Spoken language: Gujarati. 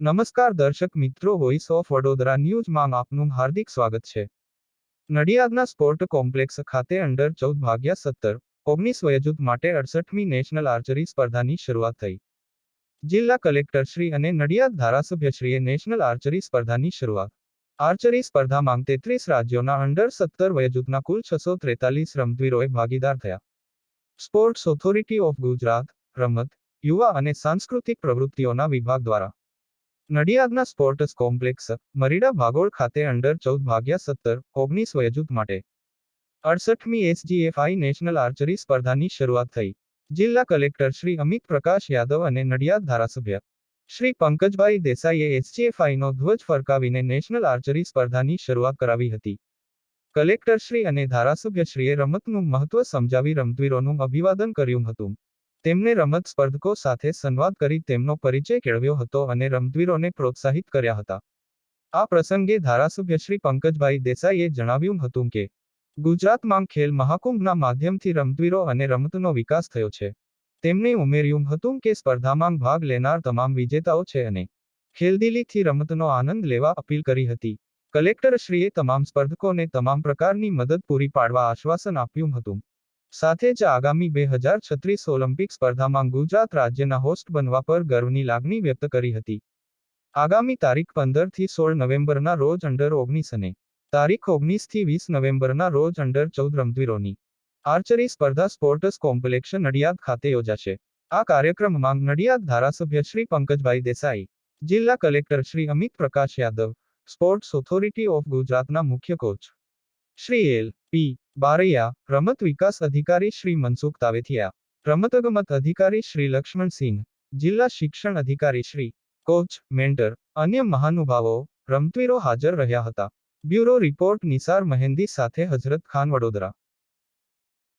નમસ્કાર દર્શક મિત્રો વોઇસ ઓફ વડોદરા ન્યૂઝમાં આપનું હાર્દિક સ્વાગત છે. નડિયાદના સ્પોર્ટ કોમ્પ્લેક્સ ખાતે અંડર ચૌદ ભાગ્યા સત્તર, ઓગણીસ વયજૂથ માટે અડસઠમી નેશનલ આર્ચરી સ્પર્ધાની શરૂઆત થઈ. જિલ્લા કલેક્ટરશ્રી અને નડિયાદ ધારાસભ્યશ્રીએ નેશનલ આર્ચરી સ્પર્ધાની શરૂઆત. આર્ચરી સ્પર્ધામાં તેત્રીસ રાજ્યોના અંડર સત્તર વયજૂથના કુલ છસો ત્રેતાલીસ રમતવીરોએ ભાગીદાર થયા. સ્પોર્ટ્સ ઓથોરિટી ઓફ ગુજરાત, રમત, યુવા અને સાંસ્કૃતિક પ્રવૃત્તિઓના વિભાગ દ્વારા નડિયાદના સ્પોર્ટ્સ કોમ્પ્લેક્સ, મરીડા ભાગોળ ખાતે અંડર ચૌદ ભાગ્યા સત્તર, ઓગણીસ વયજૂથ માટે. અડસઠમી એસજીએફઆઈ નેશનલ આર્ચરી સ્પર્ધાની શરૂઆત થઈ. જિલ્લા કલેક્ટર શ્રી અમિત પ્રકાશ યાદવ અને નડિયાદ ધારાસભ્ય શ્રી પંકજભાઈ દેસાઈએ એસજીએફઆઈનો ધ્વજ ફરકાવીને નેશનલ આર્ચરી સ્પર્ધાની શરૂઆત કરાવી હતી. કલેક્ટરશ્રી અને ધારાસભ્યશ્રીએ રમતનું મહત્વ સમજાવી રમતવીરોનું અભિવાદન કર્યું હતું. તેમને રમત સ્પર્ધકો સાથે સંવાદ કરી તેમનો પરિચય કેળવ્યો હતો અને રમતવીરોને પ્રોત્સાહિત કર્યા હતા. આ પ્રસંગે ધારાસભ્ય શ્રી પંકજભાઈ દેસાઈએ જણાવ્યું હતું કે, ગુજરાતમાં ખેલ મહાકુંભના માધ્યમથી રમતવીરો અને રમતનો વિકાસ થયો છે. તેમણે ઉમેર્યું હતું કે સ્પર્ધામાં ભાગ લેનાર તમામ વિજેતાઓ છે અને ખેલદિલીથી રમતનો આનંદ લેવા અપીલ કરી હતી. કલેક્ટરશ્રીએ તમામ સ્પર્ધકોને તમામ પ્રકારની મદદ પૂરી પાડવા આશ્વાસન આપ્યું હતું. સાથે જ આગામી બે હજાર છત્રીસ ઓલિમ્પિક સ્પર્ધામાં ગુજરાત રાજ્યના હોસ્ટ બનવા પર ગર્વની લાગણી વ્યક્ત કરી હતી. આગામી તારીખ પંદરથી સોળ નવેમ્બરના રોજ અંડર ઓગણીસ અને તારીખ ઓગણીસથી વીસ નવેમ્બરના રોજ અંડર ચૌદ રમતવીરોની આર્ચરી સ્પર્ધા સ્પોર્ટસ કોમ્પ્લેક્ષ નડિયાદ ખાતે યોજાશે. આ કાર્યક્રમમાં નડિયાદ ધારાસભ્ય શ્રી પંકજભાઈ દેસાઈ, જિલ્લા collector Shri Amit Prakash Yadav, sports authority of ગુજરાતના મુખ્ય coach Shri L P. Baraiya, રમત વિકાસ અધિકારી શ્રી મનસુખ તાવેથિયા રમતગમત અધિકારી શ્રી લક્ષ્મણસિંહ જિલ્લા શિક્ષણ અધિકારી શ્રી કોચ, મેન્ટર, અન્ય મહાનુભાવો, રમતવીરો હાજર રહ્યા હતા. બ્યુરો રિપોર્ટ નિસાર મહેંદી સાથે હઝરત ખાન વડોદરા.